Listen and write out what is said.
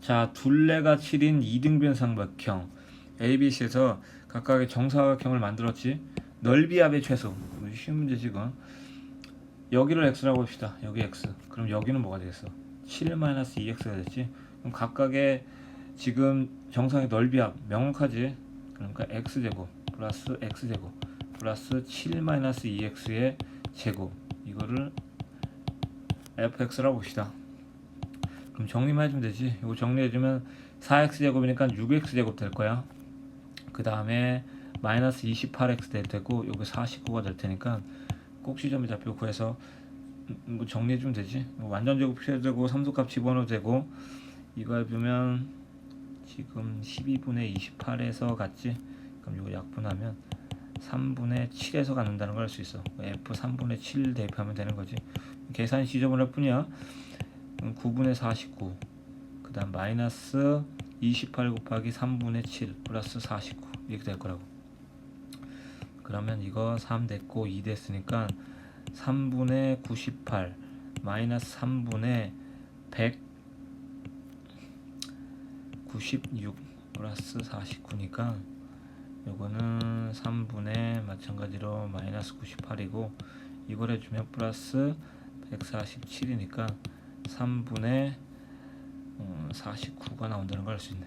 자, 둘레가 7인 이등변 삼각형 ABC에서 각각의 정사각형을 만들었지. 넓이 합의 최소. 쉬운 문제지 이건. 여기를 x라고 합시다. 여기 x. 그럼 여기는 뭐가 되겠어? 7-2x가 됐지. 그럼 각각의 지금 정상의 넓이 합 명확하지. 그러니까 x제곱 플러스 x제곱 플러스 7-2x의 제곱. 이거를 fx라고 봅시다. 그럼 정리만 해주면 되지. 이거 정리해주면 4x 제곱이니까 6x 제곱 될 거야. 그 다음에 마이너스 28x 될 테고 여기 49가 될 테니까 꼭 좌표 구해서 음, 뭐 정리해주면 되지. 완전 제곱 표해도 되고 삼소값 집어넣어도 되고 이거 해보면 지금 12분의 28에서 갔지. 그럼 이거 약분하면 3분의 7에서 갖는다는 걸 알 수 있어. f 3분의 7 대입하면 되는 거지. 계산이 지저분할 뿐이야. 9분의 49. 그 다음 마이너스 28 곱하기 3분의 7 플러스 49 이렇게 될 거라고. 그러면 이거 3 됐고 2 됐으니까 3분의 98 마이너스 3분의 196 플러스 49니까 요거는 3분의 마찬가지로 마이너스 98이고 이걸 해주면 플러스 147이니까 3분의 49가 나온다는 걸 알 수 있네.